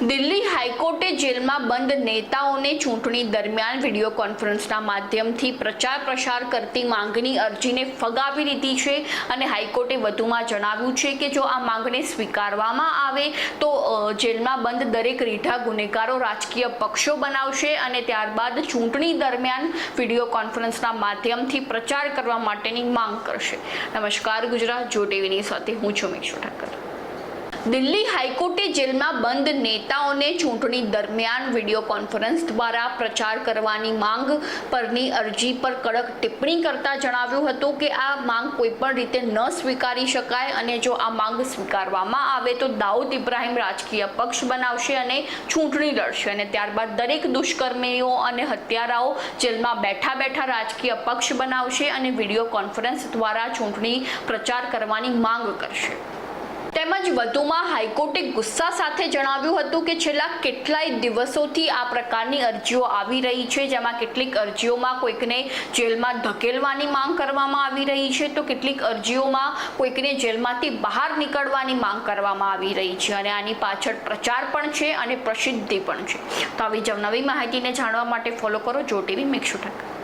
દિલ્હી હાઈકોર્ટે જેલમાં બંધ નેતાઓને ચૂંટણી દરમિયાન વીડિયો કોન્ફરન્સના માધ્યમથી પ્રચાર પ્રસાર કરતી માંગની અરજીને ફગાવી દીધી છે અને હાઈકોર્ટે વધુમાં જણાવ્યું છે કે જો આ માંગને સ્વીકારવામાં આવે તો જેલમાં બંધ દરેક રીઢા ગુનેગારો રાજકીય પક્ષો બનાવશે અને ત્યારબાદ ચૂંટણી દરમિયાન વીડિયો કોન્ફરન્સના માધ્યમથી પ્રચાર કરવા માટેની માંગ કરશે. નમસ્કાર, ગુજરાત જો ટીવીની સાથે હું છું મેક્ષુ ઠાકર. દિલ્હી હાઈકોર્ટે જેલમાં બંધ નેતાઓને ચૂંટણી દરમિયાન વીડિયો કોન્ફરન્સ દ્વારા પ્રચાર કરવાની માંગ પરની અરજી પર કડક ટિપ્પણી કરતા જણાવ્યું હતું કે આ માંગ કોઈપણ રીતે ન સ્વીકારી શકાય અને જો આ માંગ સ્વીકારવામાં આવે તો દાઉદ ઇબ્રાહિમ રાજકીય પક્ષ બનાવશે અને ચૂંટણી લડશે અને ત્યારબાદ દરેક દુષ્કર્મીઓ અને હત્યારાઓ જેલમાં બેઠા બેઠા રાજકીય પક્ષ બનાવશે અને વીડિયો કોન્ફરન્સ દ્વારા ચૂંટણી પ્રચાર કરવાની માંગ કરશે. તેમજ વધુમાં હાઈકોર્ટે ગુસ્સા સાથે જણાવ્યું હતું કે છેલ્લા કેટલાય દિવસોથી આ પ્રકારની અરજીઓ આવી રહી છે, જેમાં કેટલીક અરજીઓમાં કોઈકને જેલમાં ધકેલવાની માંગ કરવામાં આવી રહી છે, તો કેટલીક અરજીઓમાં કોઈકને જેલમાંથી બહાર નીકળવાની માંગ કરવામાં આવી રહી છે અને આની પાછળ પ્રચાર પણ છે અને પ્રસિદ્ધિ પણ છે. તો આવી જ નવી માહિતીને જાણવા માટે ફોલો કરો, જો ટીવી મેક્ષુ ઠાકર